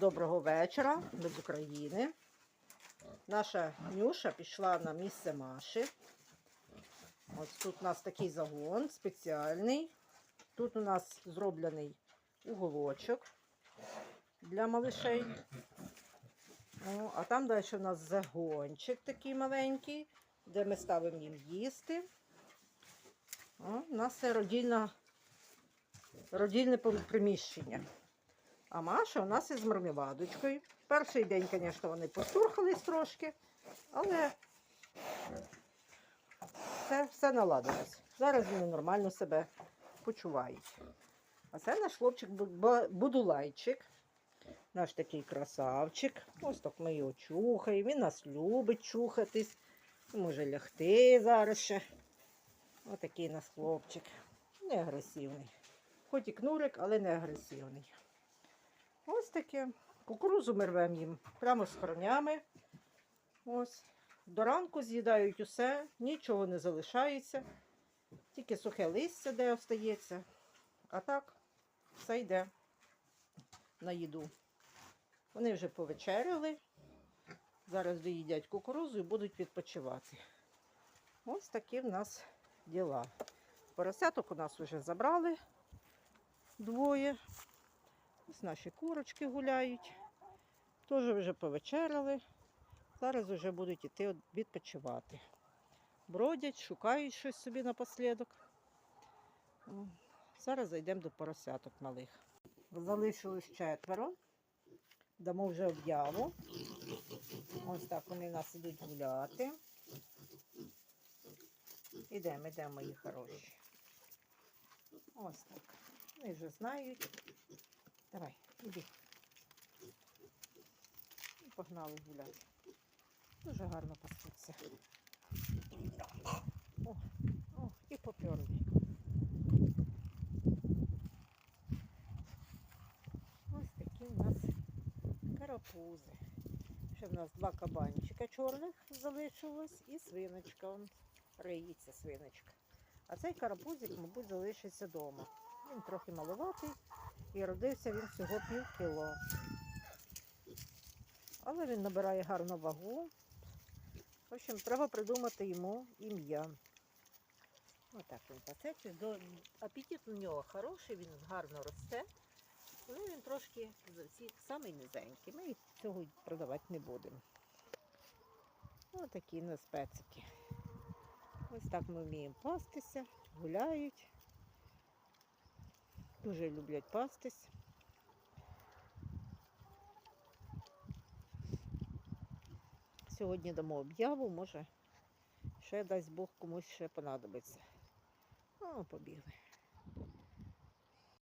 Доброго вечора, ми з України. Наша Нюша пішла на місце Маші. Ось тут у нас такий загон спеціальний. Тут у нас зроблений уголочок для малишей. О, а там далі у нас загончик такий маленький, де ми ставимо їм їсти. О, у нас це родільне приміщення. А Маша у нас із мармеладочкою. Перший день, звісно, вони поштурхались трошки, але все, все наладилось. Зараз вони нормально себе почувають. А це наш хлопчик Бу- Бу- Будулайчик. Наш такий красавчик. Ось так ми його чухаємо. Він нас любить чухатись. Може лягти зараз ще. Отакий у нас хлопчик. Не агресивний. Хоч і кнурик, але не агресивний. Ось таке. Кукурузу ми рвемо їм прямо з коренями. Ось. До ранку з'їдають усе, нічого не залишається. Тільки сухе листя, де остається. А так, все йде на їду. Вони вже повечеряли. Зараз доїдять кукурузу і будуть відпочивати. Ось такі в нас діла. Поросяток у нас вже забрали двоє. Ось наші курочки гуляють. Теж вже повечеряли. Зараз вже будуть от відпочивати. Бродять, шукають щось собі напослідок. Зараз зайдемо до поросяток малих. Залишилось четверо. Дамо вже об'яву. Ось так вони в нас ідуть гуляти. Ідемо, ідемо, мої хороші. Ось так. Вони вже знають. Давай, іди. І погнали гуляти. Дуже гарно пасуться. О, о, і поперли. Ось такі у нас карапузи. Ще в нас два кабанчика чорних залишилось і свиночка. Риється свиночка. А цей карапузик, мабуть, залишиться вдома. Він трохи маловатий і родився він всього пів кіло. Але він набирає гарну вагу. В общем, треба придумати йому ім'я. Отак він пасеться. До... Апетит у нього хороший, він гарно росте. Але він трошки самий низенький. Ми цього продавати не будемо. Ось такі у нас пецики. Ось так ми вміємо пастися, гуляють. Дуже люблять пастись. Сьогодні дамо об'яву, може, ще дасть Бог комусь ще понадобиться. Ну, побігли.